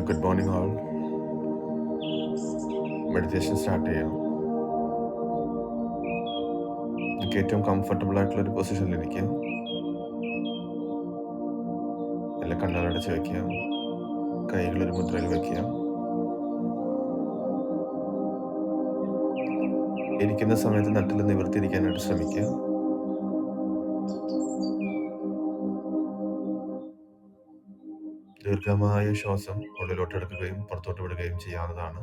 Good morning all meditation start ചെയ്യാം. നിങ്ങൾക്ക് ഏറ്റവും കംഫർട്ടബിൾ ആയിട്ടുള്ള പൊസിഷനിൽ ഇരിക്കാം. എല്ലാ കണ്ണുകളടച്ച് വയ്ക്കാം കൈകൾ ഒരു മുദ്രയിൽ വയ്ക്കുക ഇരിക്കുന്ന സമയത്ത് നട്ടിൽ നിവർത്തിയിരിക്കാനായിട്ട് ശ്രമിക്കുക. ദീർഘമായ ശ്വാസം ഉള്ളിലോട്ട് എടുക്കുകയും പുറത്തോട്ട് വിടുകയും ചെയ്യാവുന്നതാണ്.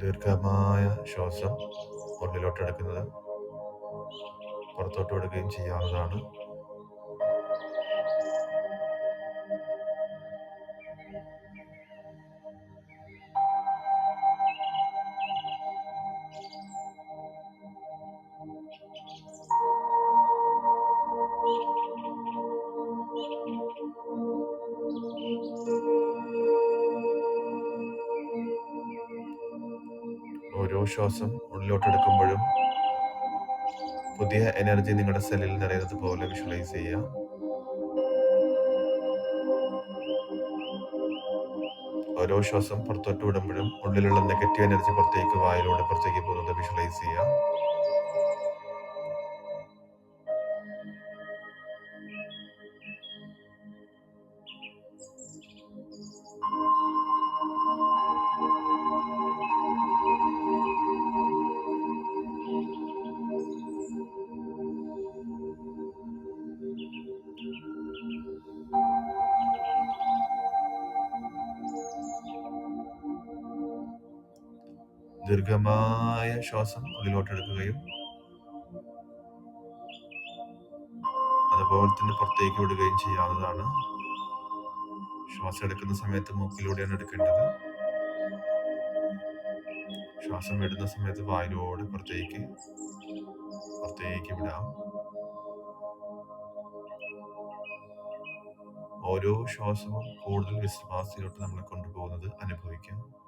ദീർഘമായ ശ്വാസം ഉള്ളിലോട്ട് എടുക്കുന്നത് പുറത്തോട്ട് വിടുകയും ചെയ്യാവുന്നതാണ്. ശ്വാസം ഉള്ളിലോട്ട് എടുക്കുമ്പോഴും പുതിയ എനർജി നിങ്ങളുടെ സെല്ലിൽ നിറയുന്നത് പോലെ വിഷ്വലൈസ് ചെയ്യുക. ഓരോ ശ്വാസം പുറത്തോട്ട് വിടുമ്പോഴും ഉള്ളിലുള്ള നെഗറ്റീവ് എനർജി പുറത്തേക്ക് വായിലൂടെ പുറത്തേക്ക് പോകുന്നത് വിഷ്വലൈസ് ചെയ്യുക. ദീർഘമായ ശ്വാസം അതിലോട്ടെടുക്കുകയും അതുപോലെ തന്നെ പുറത്തേക്ക് വിടുകയും ചെയ്യാവുന്നതാണ്. ശ്വാസം എടുക്കുന്ന സമയത്ത് മൂക്കിലൂടെയാണ് എടുക്കേണ്ടത്. ശ്വാസം വിടുന്ന സമയത്ത് വായിലൂടെ പുറത്തേക്ക് പുറത്തേക്ക് വിടാം. ഓരോ ശ്വാസവും കൂടുതൽ വിശ്വാസത്തിലോട്ട് നമ്മളെ കൊണ്ടുപോകുന്നത് അനുഭവിക്കാം.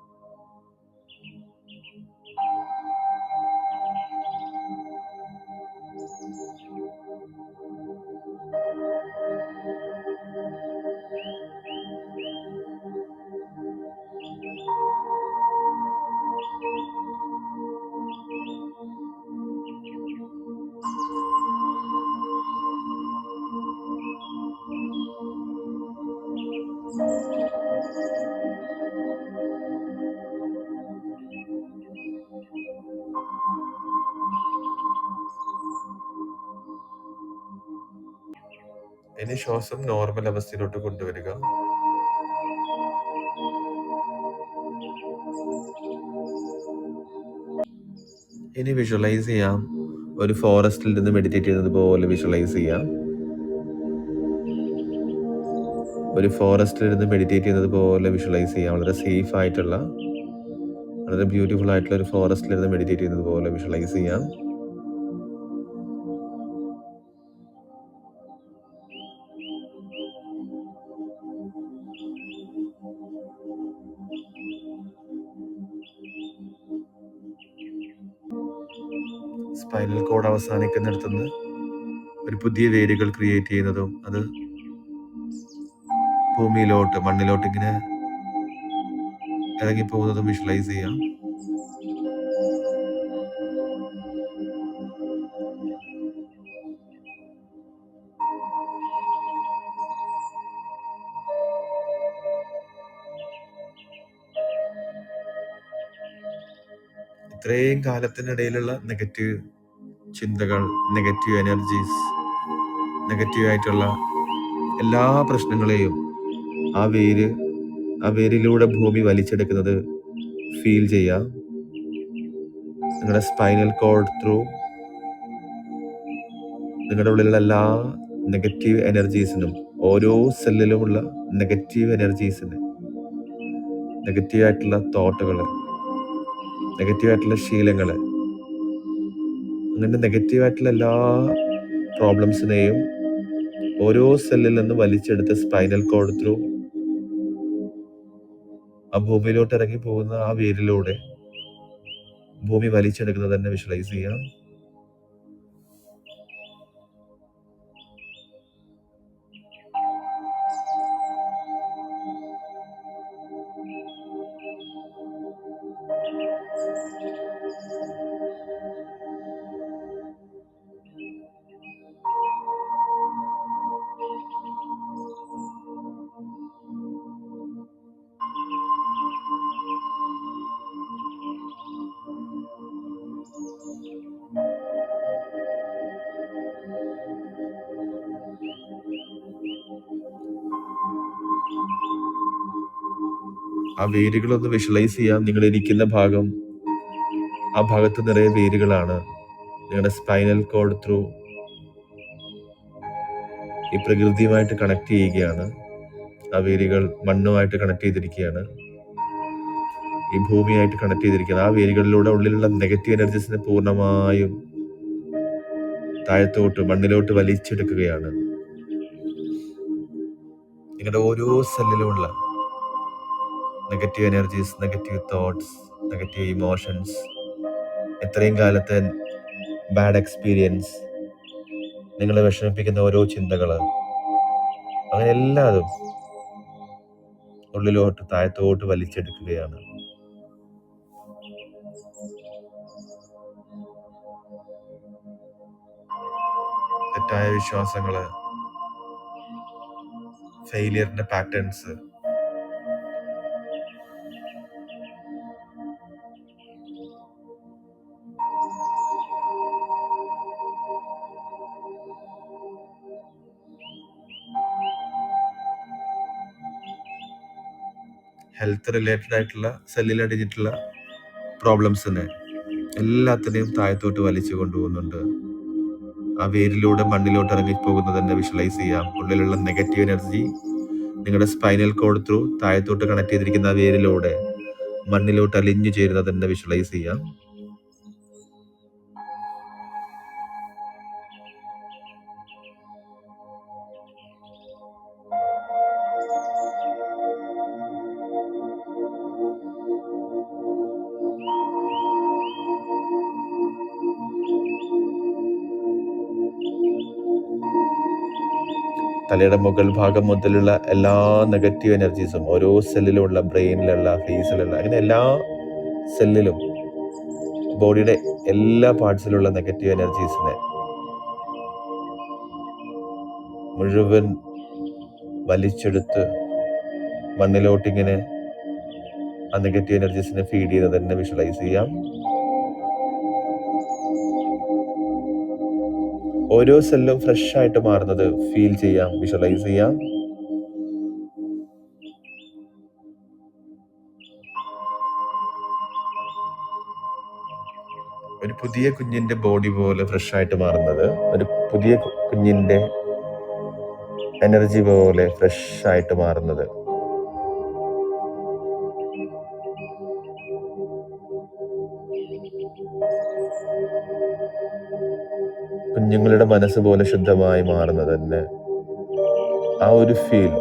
ഇനി ശ്വാസം നോർമൽ അവസ്ഥയിലോട്ട് കൊണ്ടുവരിക. ഇനി വിഷ്വലൈസ് ചെയ്യാം. ഒരു ഫോറസ്റ്റിൽ നിന്ന് മെഡിറ്റേറ്റ് ചെയ്യുന്നത് പോലെ വിഷ്വലൈസ് ചെയ്യാം. ഒരു ഫോറസ്റ്റിൽ നിന്ന് മെഡിറ്റേറ്റ് ചെയ്യുന്നത് പോലെ വിഷ്വലൈസ് ചെയ്യാം. വളരെ സേഫ് ആയിട്ടുള്ള വളരെ ബ്യൂട്ടിഫുൾ ആയിട്ടുള്ള ഒരു ഫോറസ്റ്റിൽ നിന്ന് മെഡിറ്റേറ്റ് ചെയ്യുന്നത് പോലെ വിഷ്വലൈസ് ചെയ്യാം. സ്പൈനൽ കോഡ് അവസാനിക്കുന്നിടത്തുനിന്ന് ഒരു പുതിയ വേരുകൾ ക്രിയേറ്റ് ചെയ്യുന്നതും അത് ഭൂമിയിലോട്ട് മണ്ണിലോട്ട് ഇങ്ങനെ ഇറങ്ങിപ്പോകുന്നതും വിഷ്വലൈസ് ചെയ്യാം. ഇത്രയും കാലത്തിനിടയിലുള്ള നെഗറ്റീവ് ചിന്തകൾ നെഗറ്റീവ് എനർജീസ് നെഗറ്റീവ് ആയിട്ടുള്ള എല്ലാ പ്രശ്നങ്ങളെയും ആ വേര് ആ വേരിലൂടെ ഭൂമി വലിച്ചെടുക്കുന്നത് ഫീൽ ചെയ്യാം. നിങ്ങളുടെ സ്പൈനൽ കോഡ് ത്രൂ നിങ്ങളുടെ ഉള്ളിലുള്ള എല്ലാ നെഗറ്റീവ് എനർജീസിനും ഓരോ സെല്ലിലുമുള്ള നെഗറ്റീവ് എനർജീസിന് നെഗറ്റീവ് ആയിട്ടുള്ള തോട്ടുകൾ നെഗറ്റീവ് ആയിട്ടുള്ള ശീലങ്ങൾ അങ്ങനെ നെഗറ്റീവായിട്ടുള്ള എല്ലാ പ്രോബ്ലംസിനെയും ഓരോ സെല്ലിൽ നിന്ന് വലിച്ചെടുത്ത് സ്പൈനൽ കോഡ് ത്രൂ ആ ഭൂമിയിലോട്ട് ഇറങ്ങി പോകുന്ന ആ വേരിലൂടെ ഭൂമി വലിച്ചെടുക്കുന്നത് തന്നെ വിഷ്വലൈസ് ചെയ്യാം. ആ വേരുകളൊന്ന് വിഷ്വലൈസ് ചെയ്യാം. നിങ്ങൾ ഇരിക്കുന്ന ഭാഗം ആ ഭാഗത്ത് നിറയെ വേരുകളാണ്. നിങ്ങളുടെ സ്പൈനൽ കോഡ് ത്രൂ ഈ പ്രകൃതിയുമായിട്ട് കണക്ട് ചെയ്യുകയാണ്. ആ വേരുകൾ മണ്ണുമായിട്ട് കണക്ട് ചെയ്തിരിക്കുകയാണ്. ഈ ഭൂമിയായിട്ട് കണക്ട് ചെയ്തിരിക്കുകയാണ്. ആ വേരുകളിലൂടെ ഉള്ളിലുള്ള നെഗറ്റീവ് എനർജീസിനെ പൂർണമായും താഴത്തോട്ട് മണ്ണിലോട്ട് വലിച്ചെടുക്കുകയാണ്. നിങ്ങളുടെ ഓരോ സെല്ലിലുമുള്ള negative energies negative thoughts negative emotions ഇത്രയും കാലത്തെ ബാഡ് എക്സ്പീരിയൻസ് നിങ്ങളെ വിഷമിപ്പിക്കുന്ന ഓരോ ചിന്തകൾ അങ്ങനെ എല്ലാതും ഉള്ളിലോട്ട് താഴത്തോട്ട് വലിച്ചെടുക്കുകയാണ്. തെറ്റായ വിശ്വാസങ്ങൾ ഫെയിലിയറിന്റെ പാറ്റേൺസ് ഹെൽത്ത് റിലേറ്റഡ് ആയിട്ടുള്ള സെല്ലിൽ അടിഞ്ഞിട്ടുള്ള പ്രോബ്ലംസിനെ എല്ലാത്തിനെയും താഴത്തോട്ട് വലിച്ചു കൊണ്ടുപോകുന്നുണ്ട്. ആ വേരിലൂടെ മണ്ണിലോട്ട് ഇറങ്ങിപ്പോകുന്നത് തന്നെ വിഷ്വലൈസ് ചെയ്യാം. ഉള്ളിലുള്ള നെഗറ്റീവ് എനർജി നിങ്ങളുടെ സ്പൈനൽ കോഡ് ത്രൂ താഴത്തോട്ട് കണക്ട് ചെയ്തിരിക്കുന്ന ആ വേരിലൂടെ മണ്ണിലോട്ട് അലിഞ്ഞു ചേരുന്നത് തന്നെ വിഷ്വലൈസ് ചെയ്യാം. തലയുടെ മുകൾ ഭാഗം മുതലുള്ള എല്ലാ നെഗറ്റീവ് എനർജീസും ഓരോ സെല്ലിലുള്ള ബ്രെയിനിലുള്ള ഫേസിലുള്ള അങ്ങനെ എല്ലാ സെല്ലിലും ബോഡിയുടെ എല്ലാ പാർട്സിലുള്ള നെഗറ്റീവ് എനർജീസിനെ മുഴുവൻ വലിച്ചെടുത്ത് മണ്ണിലോട്ടിങ്ങനെ ആ നെഗറ്റീവ് എനർജീസിനെ ഫീഡ് ചെയ്യുന്നത് തന്നെ വിഷ്വലൈസ് ചെയ്യാം. ഓരോ സെല്ലും ഫ്രഷ് ആയിട്ട് മാറുന്നത് ഫീൽ ചെയ്യാം വിഷ്വലൈസ് ചെയ്യാം. ഒരു പുതിയ കുഞ്ഞിന്റെ ബോഡി പോലെ ഫ്രഷ് ആയിട്ട് മാറുന്നത് ഒരു പുതിയ കുഞ്ഞിന്റെ എനർജി പോലെ ഫ്രഷ് ആയിട്ട് മാറുന്നത്. കുഞ്ഞുങ്ങളുടെ മനസ്സ് പോലെ ശുദ്ധമായി മാറുന്നത് തന്നെ. ആ ഒരു ഫീൽ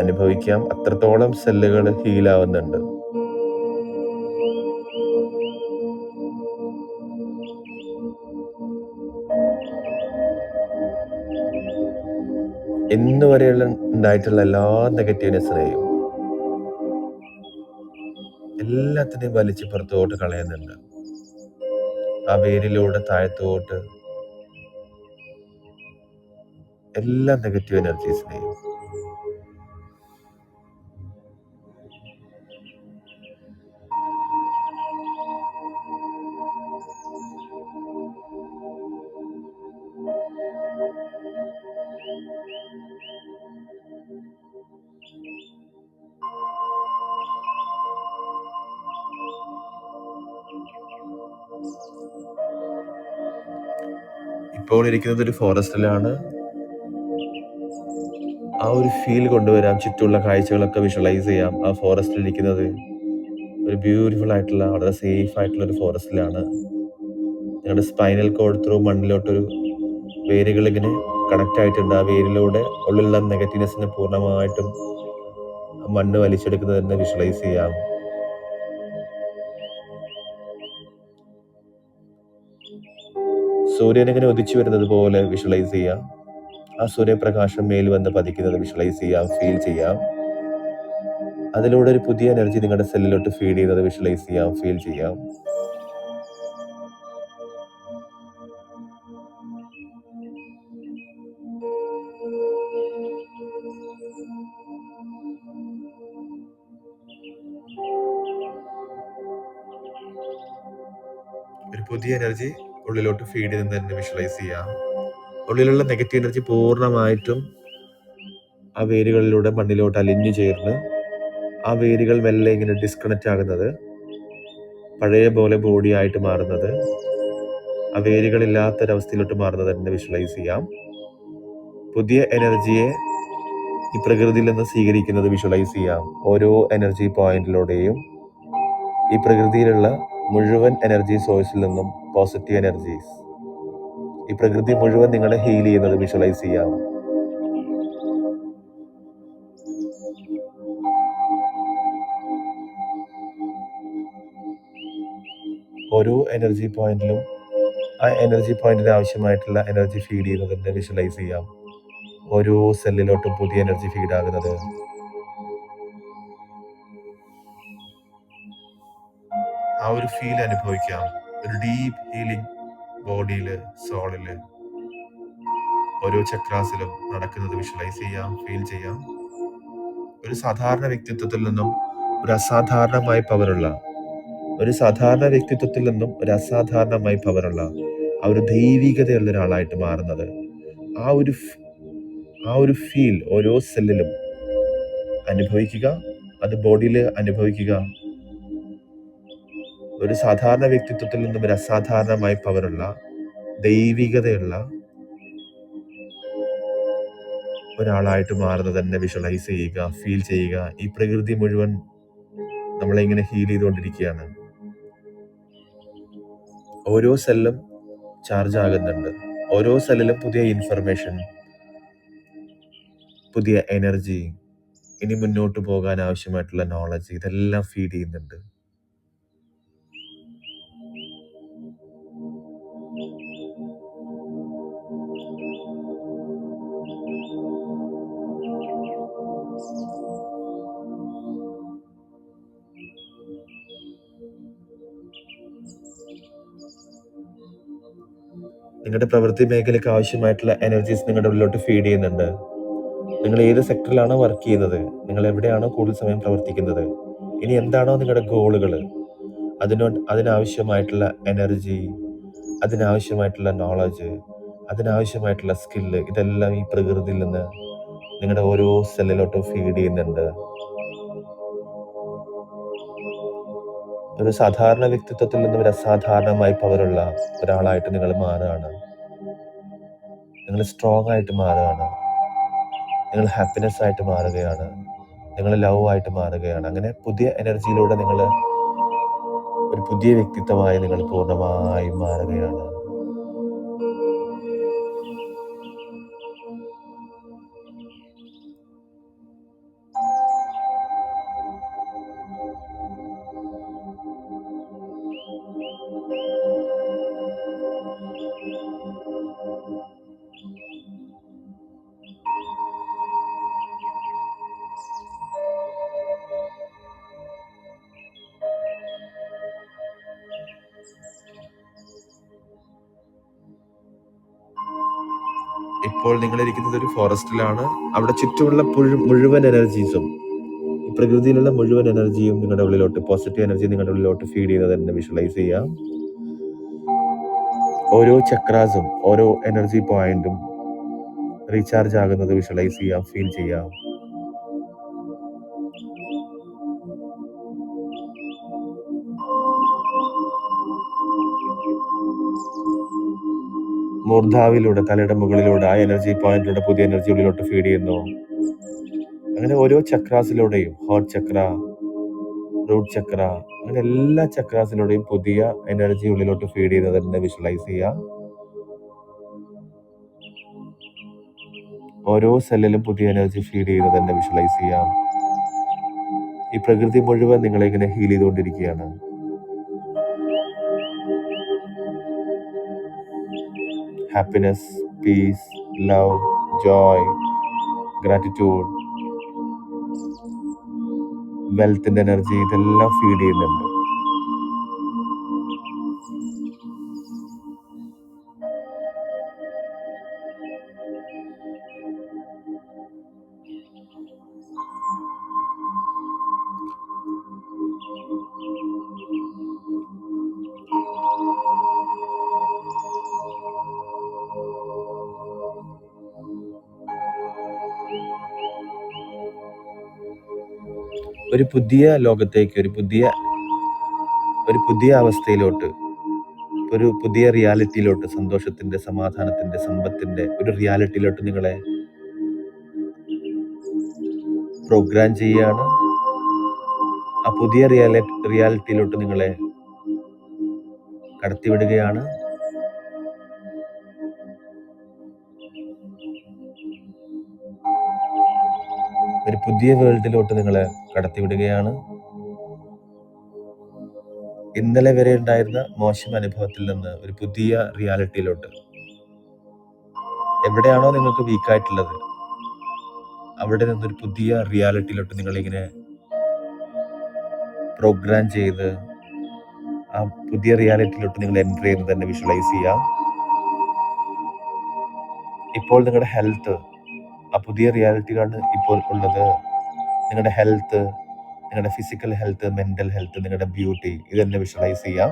അനുഭവിക്കാം. അത്രത്തോളം സെല്ലുകൾ ഹീലാവുന്നുണ്ട് ഇന്ന് വരെയുള്ള ഉണ്ടായിട്ടുള്ള എല്ലാ നെഗറ്റീവ്നെസ്സിനെയും എല്ലാത്തിനെയും വലിച്ചു പുറത്തോട്ട് കളയുന്നുണ്ട്. ആ വേരിലൂടെ താഴത്തോട്ട് എല്ലാ നെഗറ്റീവ് എനർജീസിനെയും ഇപ്പോൾ ഇരിക്കുന്നത് ഒരു ഫോറസ്റ്റിലാണ്. ആ ഒരു ഫീൽ കൊണ്ടുവരാം ചുറ്റുമുള്ള കാഴ്ചകളൊക്കെ വിഷ്വലൈസ് ചെയ്യാം. ആ ഫോറസ്റ്റിൽ ഇരിക്കുന്നത് ഒരു ബ്യൂട്ടിഫുൾ ആയിട്ടുള്ള വളരെ സേഫ് ആയിട്ടുള്ള ഒരു ഫോറസ്റ്റിലാണ്. ഞങ്ങളുടെ സ്പൈനൽ കോഡ് ത്രൂ മണ്ണിലോട്ടൊരു വേരുകൾ ഇങ്ങനെ കണക്ട് ആയിട്ടുണ്ട്. ആ വേരിലൂടെ ഉള്ളിലുള്ള നെഗറ്റീവ്നെസ്സിനെ പൂർണമായിട്ടും മണ്ണ് വലിച്ചെടുക്കുന്നത് തന്നെ വിഷ്വലൈസ് ചെയ്യാം. സൂര്യൻ ഇങ്ങനെ ഉദിച്ചു വരുന്നത് പോലെ വിഷ്വലൈസ് ചെയ്യാം. ആ സൂര്യപ്രകാശം മേൽ വന്ന് പതിക്കുന്നത് വിഷ്വലൈസ് ചെയ്യാം ഫീൽ ചെയ്യാം. അതിലൂടെ ഒരു പുതിയ എനർജി നിങ്ങളുടെ സെല്ലിലോട്ട് ഫീഡ് ചെയ്യുന്നത് വിഷ്വലൈസ് ചെയ്യാം ഫീൽ ചെയ്യാം. ഒരു പുതിയ എനർജി ഉള്ളിലോട്ട് ഫീഡ് ചെയ്യുന്നത് തന്നെ വിഷ്വലൈസ് ചെയ്യാം? ഉള്ളിലുള്ള നെഗറ്റീവ് എനർജി പൂർണമായിട്ടും ആ വേരുകളിലൂടെ മണ്ണിലോട്ട് അലിഞ്ഞു ചേർന്ന് ആ വേരുകൾ മെല്ലെ ഇങ്ങനെ ഡിസ്കണക്റ്റ് ആകുന്നത് പഴയ പോലെ ബോഡി ആയിട്ട് മാറുന്നത് ആ വേരുകളില്ലാത്തൊരവസ്ഥയിലോട്ട് മാറുന്നത് തന്നെ വിഷ്വലൈസ് ചെയ്യാം. പുതിയ എനർജിയെ ഈ പ്രകൃതിയിൽ നിന്ന് സ്വീകരിക്കുന്നത് വിഷ്വലൈസ് ചെയ്യാം. ഓരോ എനർജി പോയിന്റിലൂടെയും ഈ പ്രകൃതിയിലുള്ള മുഴുവൻ എനർജി സോഴ്സിൽ നിന്നും പോസിറ്റീവ് എനർജീസ് ഈ പ്രകൃതി മുഴുവൻ നിങ്ങളെ ഹീൽ ചെയ്യുന്നത് വിഷ്വലൈസ് ചെയ്യാം. ഓരോ എനർജി പോയിന്റിലും ആ എനർജി പോയിന്റിന് ആവശ്യമായിട്ടുള്ള എനർജി ഫീഡ് ചെയ്യുന്നതിന്റെ വിഷ്വലൈസ് ചെയ്യാം. ഓരോ സെല്ലിലോട്ടും പുതിയ എനർജി ഫീഡ് ആകുന്നത്. ആ ഒരു ഫീൽ അനുഭവിക്കാം. ഒരു ഡീപ് ഹീലിംഗ് ബോഡിയിൽ സോളിൽ ഓരോ ചക്രാസിലും നടക്കുന്നത് വിഷ്വലൈസ് ചെയ്യാം ഫീൽ ചെയ്യാം. ഒരു സാധാരണ വ്യക്തിത്വത്തിൽ നിന്നും ഒരു അസാധാരണമായ പവറുള്ള ഒരു സാധാരണ വ്യക്തിത്വത്തിൽ നിന്നും ഒരു അസാധാരണമായി പവറുള്ള ആ ഒരു ദൈവികതയുള്ള ഒരാളായിട്ട് മാറുന്നത്. ആ ഒരു ആ ഒരു ഫീൽ ഓരോ സെല്ലിലും അനുഭവിക്കുക അത് ബോഡിയിൽ അനുഭവിക്കുക. ഒരു സാധാരണ വ്യക്തിത്വത്തിൽ നിന്നും ഒരു അസാധാരണമായി പവറുള്ള ദൈവികതയുള്ള ഒരാളായിട്ട് മാറുന്നത് തന്നെ വിഷ്വലൈസ് ചെയ്യുക ഫീൽ ചെയ്യുക. ഈ പ്രകൃതി മുഴുവൻ നമ്മളെ ഇങ്ങനെ ഹീൽ ചെയ്തുകൊണ്ടിരിക്കുകയാണ്. ഓരോ സെല്ലും ചാർജ് ആകുന്നുണ്ട്. ഓരോ സെല്ലിലും പുതിയ ഇൻഫർമേഷൻ പുതിയ എനർജി ഇനി മുന്നോട്ട് പോകാൻ ആവശ്യമായിട്ടുള്ള നോളജ് ഇതെല്ലാം ഫീഡ് ചെയ്യുന്നുണ്ട്. നിങ്ങളുടെ പ്രവൃത്തി മേഖലയ്ക്ക് ആവശ്യമായിട്ടുള്ള എനർജീസ് നിങ്ങളുടെ ഉള്ളിലോട്ട് ഫീഡ് ചെയ്യുന്നുണ്ട്. നിങ്ങൾ ഏത് സെക്ടറിലാണോ വർക്ക് ചെയ്യുന്നത് നിങ്ങൾ എവിടെയാണോ കൂടുതൽ സമയം പ്രവർത്തിക്കുന്നത് ഇനി എന്താണോ നിങ്ങളുടെ ഗോളുകൾ അതിനോ അതിനാവശ്യമായിട്ടുള്ള എനർജി അതിനാവശ്യമായിട്ടുള്ള നോളജ് അതിനാവശ്യമായിട്ടുള്ള സ്കില്ല് ഇതെല്ലാം ഈ പ്രകൃതിയിൽ നിന്ന് നിങ്ങളുടെ ഓരോ സെല്ലിലോട്ടും ഫീഡ് ചെയ്യുന്നുണ്ട്. ഒരു സാധാരണ വ്യക്തിത്വത്തിൽ നിന്നും ഒരു അസാധാരണമായി പവറുള്ള ഒരാളായിട്ട് നിങ്ങൾ മാറുകയാണ്. നിങ്ങൾ സ്ട്രോങ് ആയിട്ട് മാറുകയാണ്. നിങ്ങൾ ഹാപ്പിനെസ് ആയിട്ട് മാറുകയാണ്. നിങ്ങൾ ലവ് ആയിട്ട് മാറുകയാണ്. അങ്ങനെ പുതിയ എനർജിയിലൂടെ നിങ്ങൾ ഒരു പുതിയ വ്യക്തിത്വമായി നിങ്ങൾ പൂർണമായും മാറുകയാണ്. ഇപ്പോൾ നിങ്ങൾ ഇരിക്കുന്നത് ഒരു ഫോറസ്റ്റിലാണ്. അവിടെ ചുറ്റുമുള്ള മുഴുവൻ എനർജീസും പ്രകൃതിയിലുള്ള മുഴുവൻ എനർജിയും നിങ്ങളുടെ ഉള്ളിലോട്ട് പോസിറ്റീവ് എനർജി നിങ്ങളുടെ ഉള്ളിലോട്ട് ഫീഡ് ചെയ്യുന്നത് തന്നെ വിഷ്വലൈസ് ചെയ്യാം ഓരോ ചക്രാസും ഓരോ എനർജി പോയിന്റും റീചാർജ് ആകുന്നത് വിഷ്വലൈസ് ചെയ്യാം ഫീൽ ചെയ്യാം മൂർധാവിലൂടെ തലയുടെ മുകളിലൂടെ ആ എനർജി പോയിന്റിലൂടെ പുതിയ എനർജി ഉള്ളിലോട്ട് ഫീഡ് ചെയ്യുന്നു. അങ്ങനെ ഓരോ ചക്രാസിലൂടെയും ഹോട്ട് ചക്ര റൂട്ട് ചക്ര അങ്ങനെ എല്ലാ ചക്രാസിലൂടെയും പുതിയ എനർജി ഉള്ളിലോട്ട് ഫീഡ് ചെയ്യുന്നത് തന്നെ വിഷ്വലൈസ് ചെയ്യാം ഓരോ സെല്ലിലും പുതിയ എനർജി ഫീഡ് ചെയ്യുന്നത് തന്നെ വിഷ്വലൈസ് ചെയ്യാം ഈ പ്രകൃതി മുഴുവൻ നിങ്ങളെ ഇങ്ങനെ ഹീൽ ചെയ്തുകൊണ്ടിരിക്കുകയാണ്. Happiness peace love joy gratitude വെൽത്തിന്റെ energy ഇതെല്ലാം ഫീഡ് ചെയ്യുന്നുണ്ട്. ഒരു പുതിയ ലോകത്തേക്ക് ഒരു പുതിയ ഒരു പുതിയ അവസ്ഥയിലോട്ട് ഒരു പുതിയ റിയാലിറ്റിയിലോട്ട് സന്തോഷത്തിന്റെ സമാധാനത്തിന്റെ സമ്പത്തിന്റെ ഒരു റിയാലിറ്റിയിലോട്ട് നിങ്ങളെ പ്രോഗ്രാം ചെയ്യുകയാണ്. ആ പുതിയ റിയാലിറ്റി റിയാലിറ്റിയിലോട്ട് നിങ്ങളെ കടത്തിവിടുകയാണ്. പുതിയ വേൾഡിലോട്ട് നിങ്ങളെ കടത്തിവിടുകയാണ്. ഇന്നലെ വരെ ഉണ്ടായിരുന്ന മോശം അനുഭവത്തിൽ നിന്ന് ഒരു പുതിയ റിയാലിറ്റിയിലോട്ട്. എവിടെയാണോ നിങ്ങൾക്ക് വീക്കായിട്ടുള്ളത് അവിടെ നിന്നൊരു പുതിയ റിയാലിറ്റിയിലോട്ട് നിങ്ങളിങ്ങനെ പ്രോഗ്രാം ചെയ്ത് ആ പുതിയ റിയാലിറ്റിയിലോട്ട് നിങ്ങൾ എൻട്രി ചെയ്യുന്നത് തന്നെ വിഷ്വലൈസ് ചെയ്യാം. ഇപ്പോൾ നിങ്ങളുടെ ഹെൽത്ത് ആ പുതിയ റിയാലിറ്റിയാണ് ഇപ്പോൾ ഉള്ളത്. നിങ്ങളുടെ ഹെൽത്ത് നിങ്ങളുടെ ഫിസിക്കൽ ഹെൽത്ത് മെന്റൽ ഹെൽത്ത് നിങ്ങളുടെ ബ്യൂട്ടി ഇതെന്നെ വിഷ്വലൈസ് ചെയ്യാം.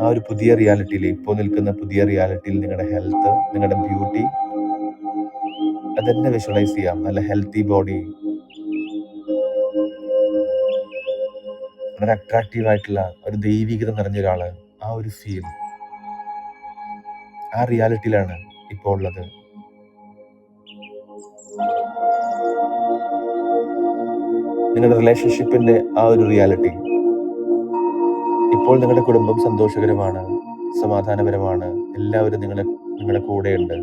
ആ ഒരു പുതിയ റിയാലിറ്റിയിൽ ഇപ്പോൾ നിൽക്കുന്ന പുതിയ റിയാലിറ്റിയിൽ നിങ്ങളുടെ ഹെൽത്ത് നിങ്ങളുടെ ബ്യൂട്ടി അതെന്നെ വിഷ്വലൈസ് ചെയ്യാം. നല്ല ഹെൽത്തി ബോഡി വളരെ അട്രാക്റ്റീവ് ആയിട്ടുള്ള ഒരു ദൈവികത നിറഞ്ഞ ഒരാൾ ആ ഒരു ഫീൽ ആ റിയാലിറ്റിയിലാണ് ഇപ്പോൾ ഉള്ളത്. നിങ്ങളുടെ റിലേഷൻഷിപ്പിന്റെ ആ ഒരു റിയാലിറ്റി ഇപ്പോൾ നിങ്ങളുടെ കുടുംബം സന്തോഷകരമാണ് സമാധാനപരമാണ് എല്ലാവരും നിങ്ങളെ നിങ്ങളുടെ കൂടെയുണ്ട്.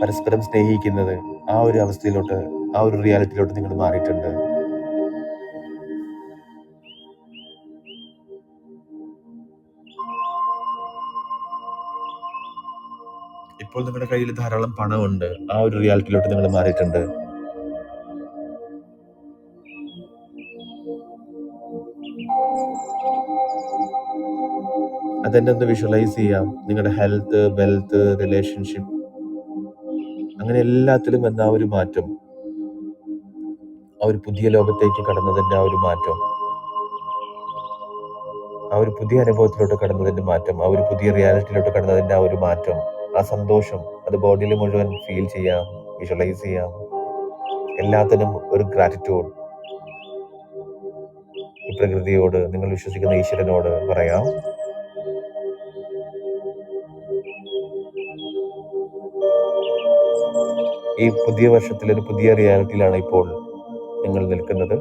പരസ്പരം സ്നേഹിക്കുന്നത് ആ ഒരു അവസ്ഥയിലോട്ട് ആ ഒരു റിയാലിറ്റിയിലോട്ട് നിങ്ങൾ മാറിയിട്ടുണ്ട്. ഇപ്പോൾ നിങ്ങളുടെ കയ്യിൽ ധാരാളം പണമുണ്ട്. ആ ഒരു റിയാലിറ്റിയിലോട്ട് നിങ്ങൾ മാറിയിട്ടുണ്ട്. അതെന്നെ ഒന്ന് വിഷ്വലൈസ് ചെയ്യാം? നിങ്ങളുടെ ഹെൽത്ത് വെൽത്ത് റിലേഷൻഷിപ്പ് അങ്ങനെ എല്ലാത്തിലും എന്ന ആ ഒരു മാറ്റം. ആ ഒരു പുതിയ ലോകത്തേക്ക് കടന്നതിന്റെ ആ ഒരു മാറ്റം. ആ ഒരു പുതിയ അനുഭവത്തിലോട്ട് കടന്നതിന്റെ മാറ്റം. ആ ഒരു പുതിയ റിയാലിറ്റിയിലോട്ട് കടന്നതിന്റെ ആ ഒരു മാറ്റം. ആ സന്തോഷം അത് ബോഡിയിൽ മുഴുവൻ ഫീൽ ചെയ്യാം വിഷ്വലൈസ് ചെയ്യാം. എല്ലാത്തിനും ഒരു ഗ്രാറ്റിറ്റ്യൂഡ് ഈ പ്രകൃതിയോട് നിങ്ങൾ വിശ്വസിക്കുന്ന ഈശ്വരനോട് പറയാം. ഈ പുതിയ വർഷത്തിൽ ഒരു പുതിയ റിയാലിറ്റിയിലാണ് ഇപ്പോൾ നിങ്ങൾ നിൽക്കുന്നത്.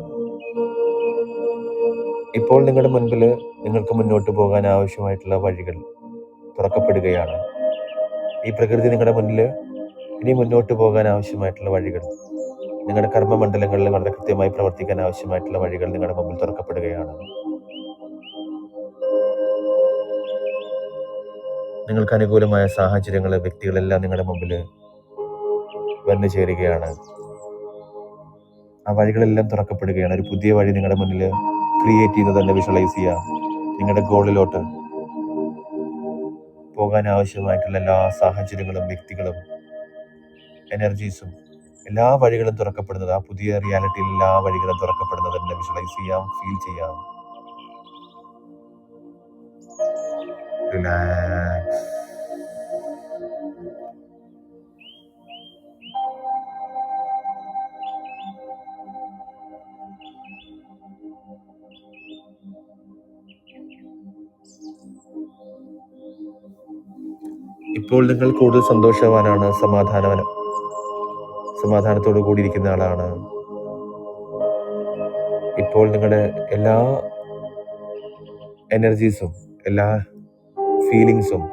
ഇപ്പോൾ നിങ്ങളുടെ മുൻപിൽ നിങ്ങൾക്ക് മുന്നോട്ട് പോകാൻ ആവശ്യമായിട്ടുള്ള വഴികൾ തുറക്കപ്പെടുകയാണ്. ഈ പ്രകൃതി നിങ്ങളുടെ മുന്നിൽ ഇനി മുന്നോട്ട് പോകാൻ ആവശ്യമായിട്ടുള്ള വഴികൾ നിങ്ങളുടെ കർമ്മമണ്ഡലങ്ങളിൽ വളരെ കൃത്യമായി പ്രവർത്തിക്കാൻ ആവശ്യമായിട്ടുള്ള വഴികൾ നിങ്ങളുടെ മുമ്പിൽ തുറക്കപ്പെടുകയാണ്. നിങ്ങൾക്ക് അനുകൂലമായ സാഹചര്യങ്ങൾ വ്യക്തികളെല്ലാം നിങ്ങളുടെ മുമ്പിൽ വന്നു ചേരുകയാണ്. ആ വഴികളെല്ലാം തുറക്കപ്പെടുകയാണ്. ഒരു പുതിയ വഴി നിങ്ങളുടെ മുന്നിൽ ക്രിയേറ്റ് ചെയ്യുന്നത് തന്നെ വിഷ്വലൈസ് ചെയ്യാം. നിങ്ങളുടെ ഗോളിലോട്ട് പോകാൻ ആവശ്യമായിട്ടുള്ള എല്ലാ സാഹചര്യങ്ങളും വ്യക്തികളും എനർജീസും എല്ലാ വഴികളും തുറക്കപ്പെടുന്നത് ആ പുതിയ റിയാലിറ്റിയിൽ എല്ലാ വഴികളും തുറക്കപ്പെടുന്നത് തന്നെ വിഷ്വലൈസ് ചെയ്യാം ഫീൽ ചെയ്യാം. റിലാക്സ് ഇപ്പോൾ നിങ്ങൾ കൂടുതൽ സന്തോഷവാനാണ് സമാധാനവനം സമാധാനത്തോടു കൂടിയിരിക്കുന്ന ആളാണ്. ഇപ്പോൾ നിങ്ങളുടെ എല്ലാ എനർജീസും എല്ലാ ഫീലിങ്സും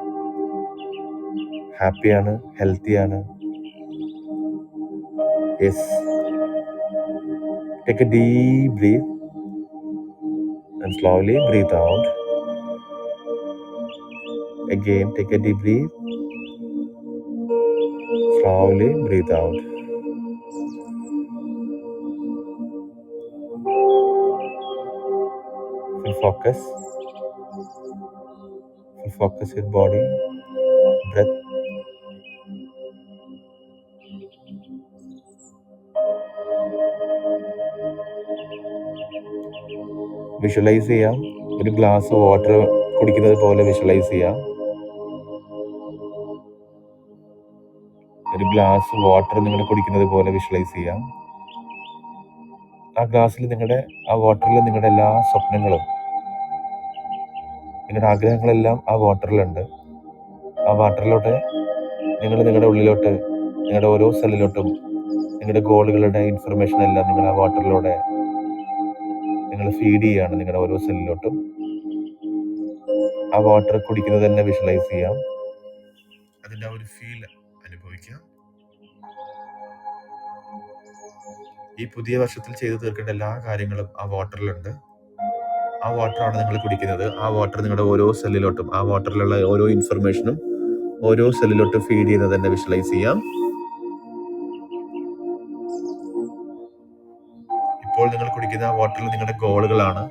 ഹാപ്പിയാണ് ഹെൽത്തിയാണ്. Yes take a deep breath and slowly breathe out Again, take a deep breath. Slowly breathe out. Full focus. Full focus your body, breath. Visualise ചെയ്യാം ഒരു ഗ്ലാസ് വാട്ടർ കുടിക്കുന്നത് പോലെ വിഷ്വലൈസ് ചെയ്യാം ഗ്ലാസ് വാട്ടർ നിങ്ങൾ കുടിക്കുന്നത് പോലെ വിഷ്വലൈസ് ചെയ്യാം. ആ ഗ്ലാസ്സിൽ നിങ്ങളുടെ ആ വാട്ടറിൽ നിങ്ങളുടെ എല്ലാ സ്വപ്നങ്ങളും നിങ്ങളുടെ ആഗ്രഹങ്ങളെല്ലാം ആ വാട്ടറിലുണ്ട് ആ വാട്ടറിലോട്ട് നിങ്ങൾ നിങ്ങളുടെ ഉള്ളിലോട്ട് നിങ്ങളുടെ ഓരോ സെല്ലിലോട്ടും നിങ്ങളുടെ ഗോളുകളുടെ ഇൻഫർമേഷൻ എല്ലാം നിങ്ങൾ ആ വാട്ടറിലൂടെ നിങ്ങൾ ഫീഡ് ചെയ്യാണ് നിങ്ങളുടെ ഓരോ സെല്ലിലോട്ടും ആ വാട്ടർ കുടിക്കുന്നത് തന്നെ വിഷ്വലൈസ് ചെയ്യാം. അതിന്റെ ആ ഒരു ഫീൽ അനുഭവിക്കാം. ഈ പുതിയ വർഷത്തിൽ ചെയ്തു തീർക്കേണ്ട എല്ലാ കാര്യങ്ങളും ആ വാട്ടറിലുണ്ട്. ആ വാട്ടറാണ് നിങ്ങൾ കുടിക്കുന്നത്. ആ വാട്ടർ നിങ്ങളുടെ ഓരോ സെല്ലിലോട്ടും ആ വാട്ടറിലുള്ള ഓരോ ഇൻഫർമേഷനും ഓരോ സെല്ലിലോട്ടും ഫീഡ് ചെയ്യുന്നത് തന്നെ വിഷ്വലൈസ് ചെയ്യാം. ഇപ്പോൾ നിങ്ങൾ കുടിക്കുന്ന ആ വാട്ടറിൽ നിങ്ങളുടെ ഗോളുകളാണ്.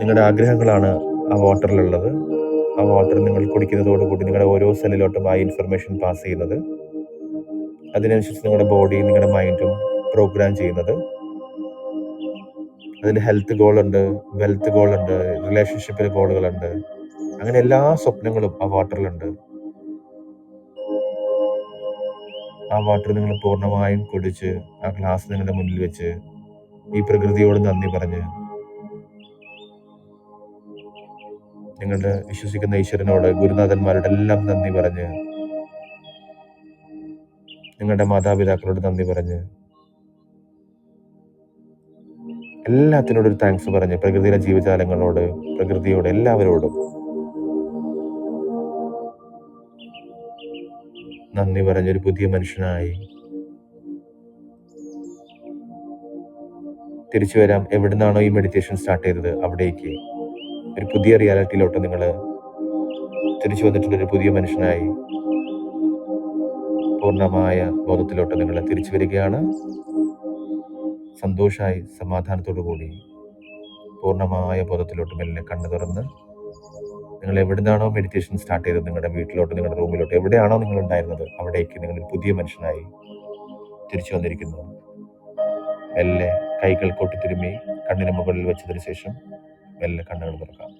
നിങ്ങളുടെ ആഗ്രഹങ്ങളാണ് ആ വാട്ടറിലുള്ളത്. ആ വാട്ടർ നിങ്ങൾ കുടിക്കുന്നതോടുകൂടി നിങ്ങളുടെ ഓരോ സെല്ലിലോട്ടും ആ ഇൻഫർമേഷൻ പാസ് ചെയ്യുന്നത്. അതിനനുസരിച്ച് നിങ്ങളുടെ ബോഡിയും നിങ്ങളുടെ മൈൻഡും പ്രോഗ്രാം ചെയ്യുന്നത്. അതിൽ ഹെൽത്ത് ഗോൾ ഉണ്ട് വെൽത്ത് ഗോൾ ഉണ്ട് റിലേഷൻഷിപ്പിൽ ഗോളുകളുണ്ട് അങ്ങനെ എല്ലാ സ്വപ്നങ്ങളും ആ വാട്ടറിലുണ്ട് ആ വാട്ടർ നിങ്ങൾ പൂർണമായും കുടിച്ച് ആ ഗ്ലാസ് നിങ്ങളുടെ മുന്നിൽ വെച്ച് ഈ പ്രകൃതിയോട് നന്ദി പറഞ്ഞ് നിങ്ങളുടെ വിശ്വസിക്കുന്ന ഈശ്വരനോട് ഗുരുനാഥന്മാരോട് എല്ലാം നന്ദി പറഞ്ഞ് നിങ്ങളുടെ മാതാപിതാക്കളോട് നന്ദി പറഞ്ഞ് എല്ലാത്തിനോടും ഒരു താങ്ക്സ് പറഞ്ഞ് പ്രകൃതിയിലെ ജീവജാലങ്ങളോട് പ്രകൃതിയോട് എല്ലാവരോടും. നന്ദി പറഞ്ഞൊരു പുതിയ മനുഷ്യനായി. തിരിച്ചു വരാം. എവിടുന്നാണോ ഈ മെഡിറ്റേഷൻ സ്റ്റാർട്ട് ചെയ്തത്? അവിടേക്ക്. ഒരു പുതിയ റിയാലിറ്റിയിലോട്ട് നിങ്ങൾ തിരിച്ചു വന്നിട്ടുള്ള ഒരു പുതിയ മനുഷ്യനായി പൂർണമായ ബോധത്തിലോട്ട് നിങ്ങൾ തിരിച്ചു വരികയാണ്. സന്തോഷമായി സമാധാനത്തോടു കൂടി പൂർണമായ ബോധത്തിലോട്ട് മെല്ലെ കണ്ണു തുറന്ന് നിങ്ങൾ എവിടുന്നാണോ മെഡിറ്റേഷൻ സ്റ്റാർട്ട് ചെയ്തത്? നിങ്ങളുടെ വീട്ടിലോട്ട് നിങ്ങളുടെ റൂമിലോട്ട് എവിടെയാണോ നിങ്ങൾ ഉണ്ടായിരുന്നത് അവിടേക്ക് നിങ്ങൾ ഒരു പുതിയ മനുഷ്യനായി തിരിച്ചു വന്നിരിക്കുന്നു. മെല്ലെ കൈകൾ കൊട്ടിത്തിരുമ്മി കണ്ണിന് മുകളിൽ വെച്ചതിന് ശേഷം മെല്ലെ കണ്ണുകൾ തുറക്കാം.